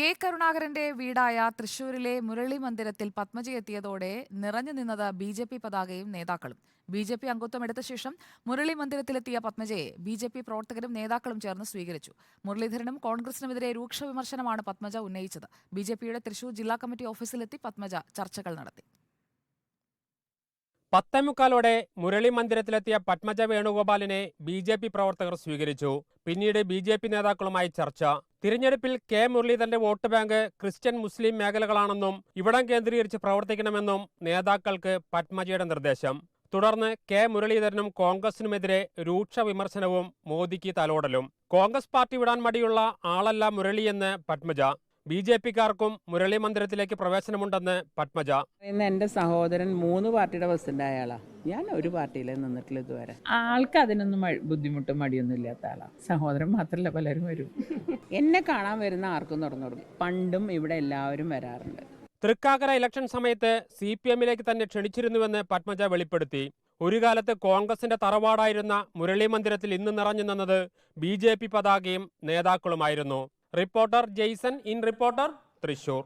K. കരുണാകരന്റെ വീടായ തൃശൂരിലെ മുരളി മന്ദിരത്തിൽ പത്മജി എത്തിയതോടെ നിറഞ്ഞു നിന്നത് ബി ജെ പി പതാകയും നേതാക്കളും. ബി ജെ പി അംഗത്വം എടുത്ത ശേഷം മുരളി മന്ദിരത്തിലെത്തിയ പത്മജയെ ബി ജെ പി പ്രവർത്തകരും നേതാക്കളും ചേർന്ന് സ്വീകരിച്ചു. മുരളീധരനും കോൺഗ്രസിനുമെതിരെ രൂക്ഷ വിമർശനമാണ് പത്മജ ഉന്നയിച്ചത്. ബി ജെ പിയുടെ തൃശൂർ ജില്ലാ കമ്മിറ്റി ഓഫീസിലെത്തി പത്മജ ചർച്ചകൾ നടത്തി. പത്തേമുക്കാലോടെ മുരളി മന്ദിരത്തിലെത്തിയ പത്മജ വേണുഗോപാലിനെ ബി ജെ പി പ്രവർത്തകർ സ്വീകരിച്ചു. പിന്നീട് ബി ജെ പി നേതാക്കളുമായി ചർച്ച. തിരഞ്ഞെടുപ്പിൽ കെ മുരളീധരന്റെ വോട്ട് ബാങ്ക് ക്രിസ്ത്യൻ മുസ്ലിം മേഖലകളാണെന്നും ഇവിടം കേന്ദ്രീകരിച്ച് പ്രവർത്തിക്കണമെന്നും നേതാക്കൾക്ക് പത്മജയുടെ നിർദ്ദേശം. തുടർന്ന് കെ മുരളീധരനും കോൺഗ്രസിനുമെതിരെ രൂക്ഷ വിമർശനവും മോദിക്ക് തലോടലും. കോൺഗ്രസ് പാർട്ടി വിടാൻ മടിയുള്ള ആളല്ല മുരളിയെന്ന് പത്മജ. ബി ജെ പിക്കാർക്കും മുരളി മന്ദിരത്തിലേക്ക് പ്രവേശനമുണ്ടെന്ന് പത്മജ. ഇന്ന് എന്റെ സഹോദരൻ മൂന്ന് പാർട്ടിയുടെ പ്രസിഡന്റ് ആയാളാ ഞാൻ ഒരു പാർട്ടിയിലേ നിന്നിട്ടില്ല ഇതുവരെ. ആൾക്ക് അതിനൊന്നും ബുദ്ധിമുട്ടും മടിയൊന്നും ഇല്ലാത്ത ആളാണ് സഹോദരൻ മാത്രമല്ല പലരും വരും. എന്നെ കാണാൻ വരുന്ന ആർക്കും തുറന്നു കൊടുക്കും. പണ്ടും ഇവിടെ എല്ലാവരും വരാറുണ്ട്. തൃക്കാക്കര ഇലക്ഷൻ സമയത്ത് സി പി എമ്മിലേക്ക് തന്നെ ക്ഷണിച്ചിരുന്നുവെന്ന് പത്മജ വെളിപ്പെടുത്തി. ഒരു കാലത്ത് കോൺഗ്രസിന്റെ തറവാടായിരുന്ന മുരളി മന്ദിരത്തിൽ ഇന്ന് നിറഞ്ഞു നിന്നത് ബി ജെ പി പതാകയും നേതാക്കളുമായിരുന്നു. Reporter Jaison in reporter Thrissur.